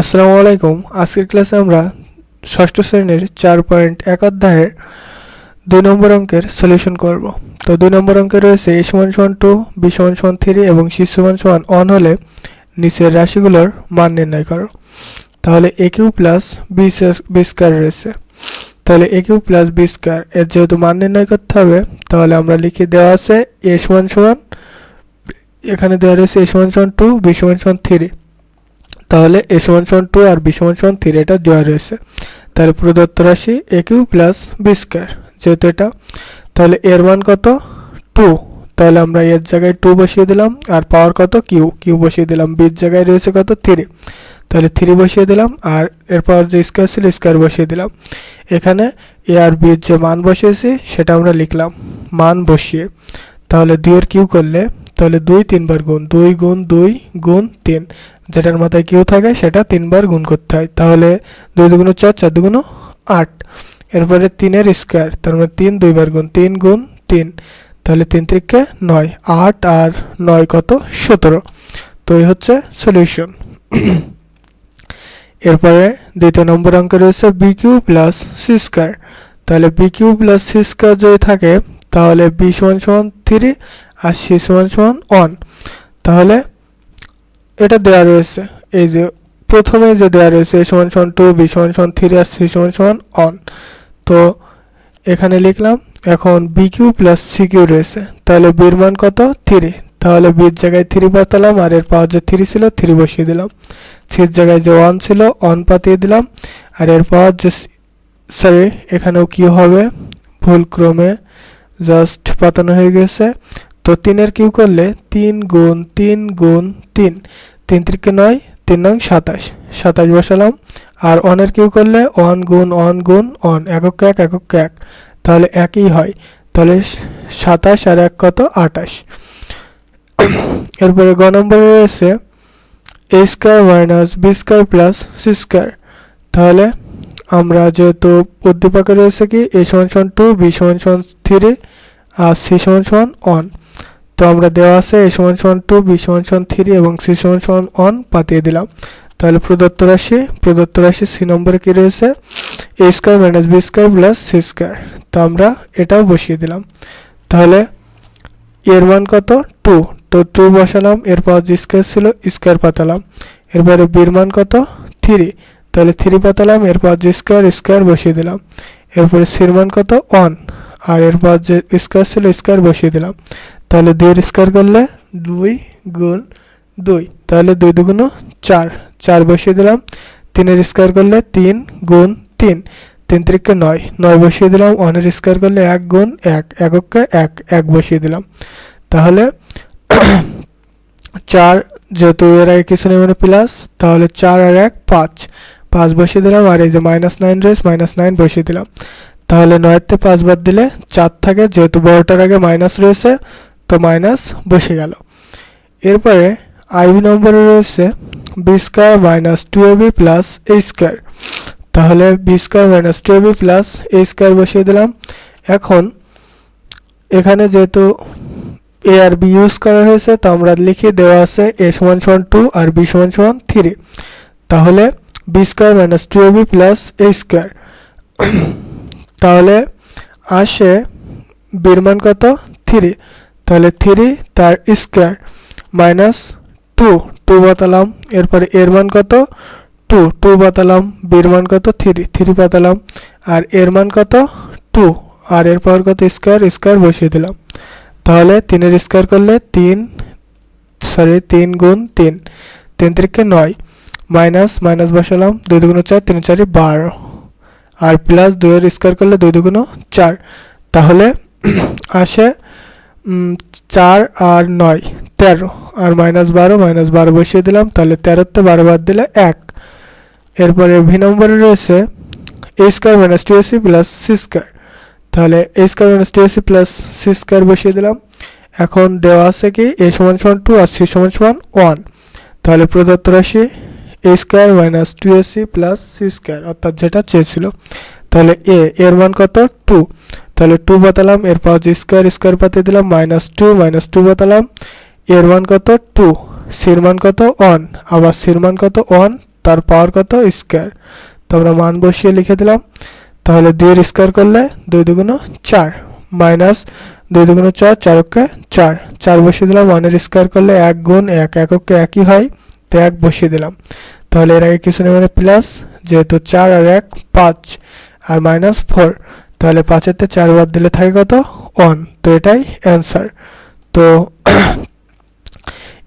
আসসালামু আলাইকুম। আজকের ক্লাসে আমরা ষষ্ঠ শ্রেণির চার পয়েন্ট এক অধ্যায়ের দুই নম্বর অঙ্কের সলিউশন করব। তো দুই নম্বর অঙ্কে রয়েছে এ সমান সমান টু, বি সমান সমান থ্রি এবং সি সমান সমান অন হলে নিচের রাশিগুলোর মান নির্ণয় করো। তাহলে A Q plus B B square রয়েছে। তাহলে A Q plus B square, এর যেহেতু মান নির্ণয় করতে হবে, তাহলে আমরা লিখে দেওয়া আছে এ সমান সমান, এখানে দেওয়া রয়েছে এ সমান সমান টু, বি সমান সমান থ্রি। তাহলে এ সমান সমান টু আর বি সমান সমান থ্রি এটা দেওয়া রয়েছে। তাহলে প্রদত্ত রাশি A Q plus B square যেহেতু এটা, তাহলে এর মান কত? টু তাহলে আমরা এর জায়গায় টু বসিয়ে দিলাম, আর পাওয়ার কত? কিউ। কিউ বসিয়ে দিলাম বির জায়গায় রয়েছে কত? থ্রি তাহলে থ্রি বসিয়ে দিলাম, আর এর পাওয়ার যে স্কোয়ার ছিল স্কোয়ার বসিয়ে দিলাম। এখানে এ আর বির যে মান বসিয়েছি, সেটা আমরা লিখলাম, মান বসিয়ে। তাহলে দুইয়ের কিউ করলে, তাহলে দুই তিনবার গুণ দুই গুণ দুই গুণ তিন। যেটার মাথায় কিউ থাকে সেটা তিনবার গুণ করতে হয়। তাহলে দুই দুগুণ চার চার দুগুণ আট। এরপরে তিনের স্কোয়ার, তার মানে তিন দুইবার গুণ, তিন গুণ তিন। তাহলে তিন তিরিকে নয়, আট আর নয় কত? সতেরো। তো এই হচ্ছে সলিউশন এরপরে দ্বিতীয় নম্বর অঙ্কে রয়েছে B Q plus C square. তাহলে B Q plus C square যদি থাকে, তাহলে বি সমান সমান থ্রি আর সি সমান সমান ওয়ান তাহলে এটা দেওয়া রয়েছে। এই যে প্রথমে যে দেওয়া রয়েছে, এ সমান সমান টু বি সমান সমান থ্রি আর সি সমান সমান অন তো এখানে লিখলাম, এখন B Q plus C Q রয়েছে। তাহলে বির মান কত? থ্রি তাহলে বির জায়গায় থ্রি পাতালাম, আর এর পাওয়ার যে থ্রি ছিল থ্রি বসিয়ে দিলাম। সির জায়গায় যে ওয়ান ছিল অন পাতিয়ে দিলাম, আর এর পাওয়ার যে সরি এখানেও কি হবে? ভুল ক্রমে জাস্ট পাতানো হয়ে গেছে। তো তিনের কিউ করলে তিন গুণ তিন গুণ তিন। তিন নয়, তিন নং সাতাশ। সাতাশ বসালাম। আর অনের কিউ করলে ওয়ান গুণ, অন গুণ, অন, একক এক একক এক। তাহলে একই হয়। তাহলে সাতাশ আর এক কত? আটাশ। এরপরে গ নম্বরে রয়েছে A square minus B square plus C square তাহলে আমরা যেহেতু উদ্দীপকে রয়েছে কি এ সমান সমান টু বি সমান সমান থ্রি আর সি সমান সমান ওয়ান তো আমরা দেওয়া আছে এ সমান সমান টু বি সমান সমান থ্রি এবং সি সমান সমান ওয়ান পাতিয়ে দিলাম। তাহলে প্রদত্ত রাশি প্রদত্ত রাশি সি নম্বরে কি রয়েছে? A square minus B square plus C square তো আমরা এটাও বসিয়ে দিলাম। তাহলে এর মান কত? টু তো টু বসালাম, এরপর যে স্কোয়ার ছিল স্কোয়ার পাতালাম। এরপরে বির মান কত? থ্রি তাহলে থ্রি পাতালাম, এরপর যে স্কোয়ার স্কোয়ার বসিয়ে দিলাম। এরপরে সির মান কত? ওয়ান আর এরপর যে স্কোয়ার ছিল স্কোয়ার বসিয়ে দিলাম। তাহলে দুইয়ের স্কোয়ার করলে দুই গুণ দুই। তাহলে দুই দুগুণ চার। চার বসিয়ে দিলাম। তিনের স্কোয়ার করলে তিন গুণ তিন। তিন তিরিকে নয়। নয় বসিয়ে দিলাম। ওয়ানের স্কোয়ার করলে এক গুণ এক। এককে এক। এক বসিয়ে দিলাম। তাহলে চার যেহেতু এর আগে কিছু নেই মানে প্লাস তাহলে চার আর এক পাঁচ। পাঁচ বসিয়ে দিলাম। আর এই যে মাইনাস নাইন রয়েছে মাইনাস নাইন বসিয়ে দিলাম। তাহলে নয়েরতে পাঁচ বাদ দিলে চার থাকে, যেহেতু বড়টার আগে মাইনাস রয়েছে, তো মাইনাস বসে গেল। এরপরে আইভি নম্বরে রয়েছে B square minus two AB plus A square তাহলে B square minus two AB plus A square বসিয়ে দিলাম। এখন এখানে যেহেতু এ আর বি ইউজ করা হয়েছে, তো আমরা লিখে দেওয়া আছে এ সমান সমান টু আর বি সমান সমান থ্রি তাহলে B square minus two AB plus A square তাহলে আসে বির মান কত? থ্রি তাহলে থ্রি তার স্কোয়ার মাইনাস টু টু বাতালাম এরপরে এর মান কত? টু টু বাতালাম বির মান কত? থ্রি থ্রি বাতালাম আর এর মান কত? টু আর এর পর কত? স্কোয়ার স্কোয়ার বসিয়ে দিলাম। তাহলে তিনের স্কোয়ার করলে তিন সরি তিন গুণ তিন। তিন তিরিকে নয়। মাইনাস মাইনাস বসালাম। দুই দুগুণ চার, তিন চারি বারো। আর প্লাস দুইয়ের স্কোয়ার করলে দুই দুগুণ চার। তাহলে আসে চার আর নয়, তেরো। আর মাইনাস বারো মাইনাস বারো বসিয়ে দিলাম, তাহলে তেরোতে বারো বাদ দিলে এক। এরপরে ভি নম্বরে রয়েছে A square minus two AC plus C square তাহলে A square minus two AC plus C square বসিয়ে দিলাম। এখন দেওয়া আছে কি এ সমান সমান টু আর সি সমান সমান ওয়ান তাহলে প্রদত্ত রাশি A square minus two AC plus C square অর্থাৎ যেটা চেয়েছিল। তাহলে এ এর মান কত? টু তাহলে টু বাতালাম এরপর যে স্কোয়ার স্কোয়ার পাতে দিলাম মাইনাস টু মাইনাস টু বাতালাম এর মান কত? টু সির মান কত? ওয়ান আবার সির মান কত? ওয়ান তার পাওয়ার কত? স্কোয়ার তো আমরা মান বসিয়ে লিখে দিলাম। তাহলে দুইয়ের স্কোয়ার করলে দুই দুগুণ চার। মাইনাস দুই দুগুণ চার চারককে চার। চার বসিয়ে দিলাম ওয়ানের স্কোয়ার করলে এক গুণ এক, এককে একই হয়। তো এক বসিয়ে দিলাম। তাহলে এর আগে কিছু নেই মানে প্লাস যেহেতু চার আর এক, পাঁচ আর মাইনাস ফোর তাহলে পাঁচেরতে চার বাদ দিলে থাকে কত? ওয়ান তো এটাই অ্যান্সার তো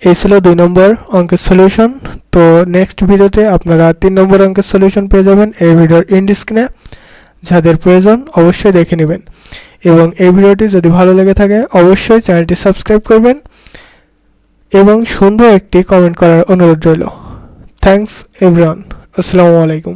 এই ছিল দুই নম্বর অঙ্কের সলিউশন তো নেক্সট ভিডিওতে আপনারা তিন নম্বর অঙ্কের সলিউশন পেয়ে যাবেন এই ভিডিওর ইন্ড স্ক্রিনে যাদের প্রয়োজন অবশ্যই দেখে নেবেন। এবং এই ভিডিওটি যদি ভালো লেগে থাকে, অবশ্যই চ্যানেলটি সাবস্ক্রাইব করবেন। এবং সুন্দর একটি কমেন্ট করার অনুরোধ রইল। থ্যাংকস এভরান আসসালামু আলাইকুম